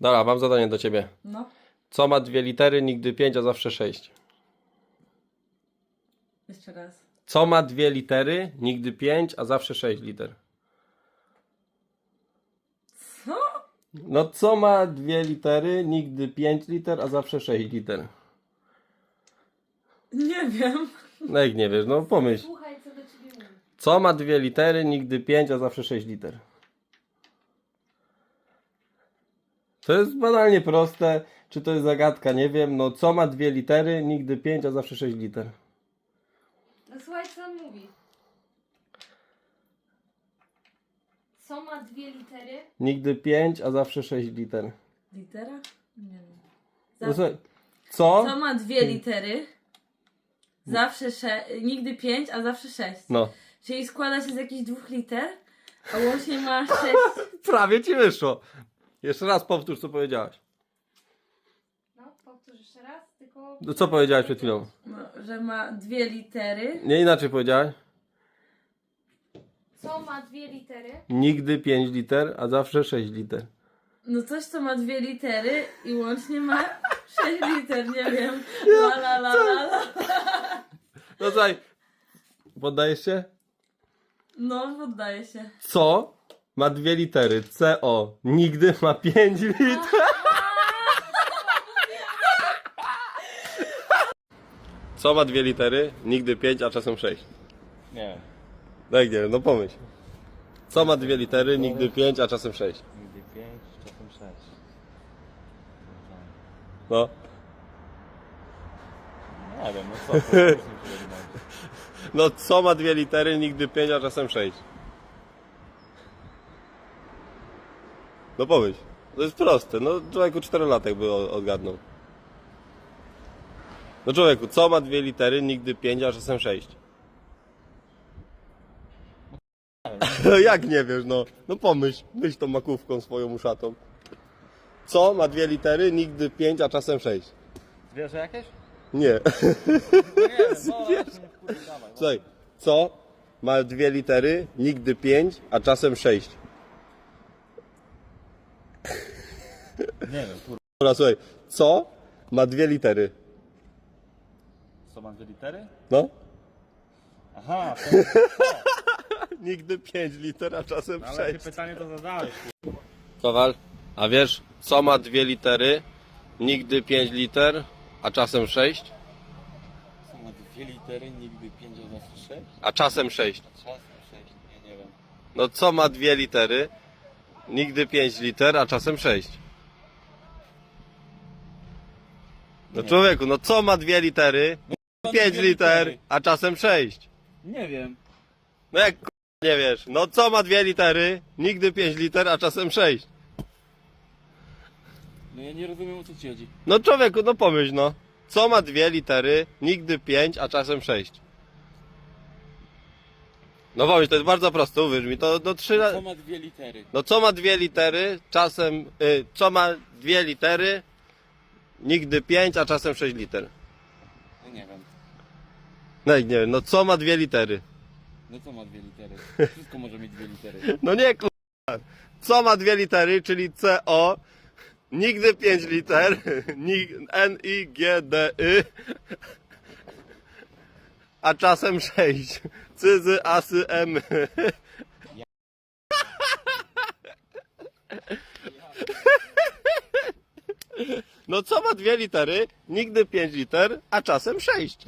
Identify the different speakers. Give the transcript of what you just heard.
Speaker 1: Dobra, mam zadanie do ciebie.
Speaker 2: No,
Speaker 1: Co ma dwie litery, nigdy pięć, a zawsze sześć?
Speaker 2: jeszcze raz.
Speaker 1: Co ma dwie litery, nigdy pięć, a zawsze sześć liter?
Speaker 2: Co?
Speaker 1: No co ma dwie litery, nigdy pięć liter, a zawsze sześć liter?
Speaker 2: Nie wiem.
Speaker 1: No jak nie wiesz, no pomyśl.
Speaker 3: Słuchaj, co do ciebie mówię.
Speaker 1: Co ma dwie litery, nigdy pięć, a zawsze sześć liter? To jest banalnie proste. Czy to jest zagadka? Nie wiem. No co ma dwie litery, nigdy pięć, a zawsze sześć liter?
Speaker 3: No słuchaj, co on mówi. Co ma dwie litery?
Speaker 1: Nigdy pięć, a zawsze sześć liter.
Speaker 2: Litera? Nie wiem.
Speaker 1: No,
Speaker 2: Za...
Speaker 1: słuchaj, co?
Speaker 2: Co ma dwie litery? Zawsze sze... Nigdy pięć, a zawsze sześć.
Speaker 1: No.
Speaker 2: Czyli składa się z jakichś dwóch liter, a łącznie ma sześć.
Speaker 1: Prawie ci wyszło. Jeszcze raz powtórz, co powiedziałaś.
Speaker 3: No, powtórz jeszcze raz, tylko...
Speaker 1: No, co powiedziałaś przed chwilą?
Speaker 2: No, że ma dwie litery.
Speaker 1: Nie inaczej powiedziałaś.
Speaker 3: Co ma dwie litery?
Speaker 1: Nigdy pięć liter, a zawsze sześć liter.
Speaker 2: No coś, co ma dwie litery i łącznie ma sześć liter, nie wiem. La la la la la.
Speaker 1: No słuchaj, poddajesz się?
Speaker 2: No, poddaję się.
Speaker 1: Co ma dwie litery? CO. Nigdy ma pięć liter. Co ma dwie litery? Nigdy pięć, a czasem sześć.
Speaker 4: Nie.
Speaker 1: No jak nie wiem, no pomyśl. Co ma dwie litery? Nigdy pięć, a czasem sześć.
Speaker 4: Nigdy 5, czasem 6.
Speaker 1: No.
Speaker 4: Nie wiem, no co? po prostu mi się wydaje.
Speaker 1: No co ma dwie litery? Nigdy pięć, a czasem sześć. No pomyśl. To jest proste. No człowieku czterolatek by o- odgadnął. No człowieku, co ma dwie litery? Nigdy pięć, a czasem sześć. No jak nie wiesz, no. No pomyśl. Myśl tą makówką swoją uszatą. Co ma dwie litery? Nigdy pięć, a czasem sześć.
Speaker 4: Zwierzę jakieś?
Speaker 1: Nie.
Speaker 4: No nie wiem, no.
Speaker 1: Słuchaj, co ma dwie litery, nigdy pięć, a czasem sześć.
Speaker 4: Nie wiem, kurwa.
Speaker 1: Dobra, słuchaj, co ma dwie litery?
Speaker 4: Co mam dwie litery?
Speaker 1: No?
Speaker 4: Aha, to,
Speaker 1: Nigdy pięć liter, a czasem
Speaker 4: ale jakie pytanie to zadałeś.
Speaker 1: Kowal, a wiesz, co ma dwie litery, nigdy pięć liter, a czasem sześć,
Speaker 4: Co ma dwie litery, nigdy 5, a zawsze 6?
Speaker 1: a czasem sześć?
Speaker 4: Czasem 6, nie, nie wiem.
Speaker 1: No co ma dwie litery, nigdy pięć liter, a czasem sześć? No
Speaker 4: Nie.
Speaker 1: człowieku, no co ma dwie litery, pięć
Speaker 4: dwie
Speaker 1: liter,
Speaker 4: litery.
Speaker 1: a czasem sześć?
Speaker 4: Nie wiem.
Speaker 1: No jak k- nie wiesz, no co ma dwie litery, nigdy pięć liter, a czasem sześć?
Speaker 4: No ja nie rozumiem o co ci chodzi.
Speaker 1: No człowieku, no pomyśl no. Co ma dwie litery, nigdy pięć, a czasem sześć? No pomyśl, to jest bardzo proste, uwierz mi, to no trzy
Speaker 4: Co ma dwie litery?
Speaker 1: No co ma dwie litery, czasem... Y, co ma dwie litery, nigdy pięć, a czasem sześć liter?
Speaker 4: No nie wiem.
Speaker 1: No jak nie wiem, no co ma dwie litery?
Speaker 4: No co ma dwie litery? Wszystko może mieć dwie litery.
Speaker 1: No nie k***a. Co ma dwie litery, czyli CO, nigdy pięć liter, ni- N, I, G, D, Y, a czasem sześć. Cyzy, asy, M. No co ma dwie litery, nigdy pięć liter, a czasem sześć.